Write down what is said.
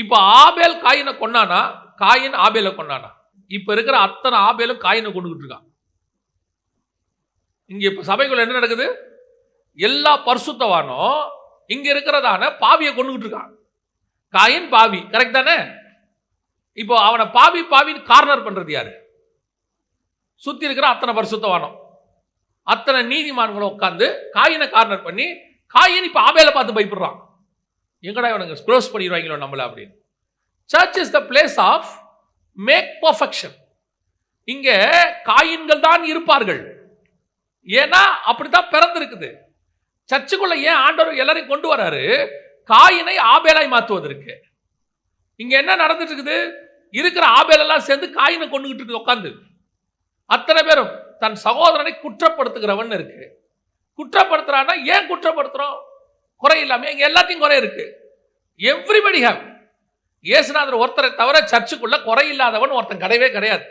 இப்போ ஆபேல் காயினை கொண்டானா காயின் ஆபேலை கொண்டானா இப்போ இருக்கிற அத்தனை ஆபேலும் காயினை கொண்டுகிட்டு இருக்கான். இங்கே இப்போ சபைக்குள்ள என்ன நடக்குது? எல்லா பரிசுத்தவானும் இங்க இருக்கிறதான பாவியை கொண்டுகிட்டு இருக்கான். காயின் பாவி கரெக்ட் தானே? இப்போ அவனை பாவி பாவின்னு கார்னர் பண்றது யாரு? சுத்தி இருக்கிற அத்தனை பரிசுத்தவானம். அத்தனை நீதிமான்களும் உட்காந்து காயினை கார்னர் பண்ணி காயின் இப்போ ஆபேல பார்த்து பயப்படுறான். எங்கடா இவனுங்க க்ளோஸ் பண்ணிடுவாங்களோ நம்மள அப்படின்னு. Church is the place of make perfection இங்கே காயின்கள் தான் இருப்பார்கள். ஏன்னா அப்படித்தான் பிறந்திருக்குது. சர்ச்சுக்குள்ள ஏன் ஆண்டவர் எல்லாரையும் கொண்டு வராரு? காயினை ஆபேலாய் மாற்றுவதற்கு. இங்கே என்ன நடந்துட்டு இருக்குது இருக்கிற ஆபேலெல்லாம் சேர்ந்து காயினை கொண்டுகிட்டு இருக்குது உட்காந்து அத்தனை பேரும் தன் சகோதரனை குற்றப்படுத்துகிறவன் இருக்கு. குற்றப்படுத்துறான்னா ஏன் குற்றப்படுத்துறோம்? குறை இல்லாமல் எங்கள் எல்லாத்தையும் குறை இருக்கு. எவ்ரிபடி ஹேவ் இயேசுநாதர் ஒருத்தரை தவிர சர்ச்சுக்குள்ள குறை இல்லாதவன் ஒருத்தன் கிடையவே கிடையாது.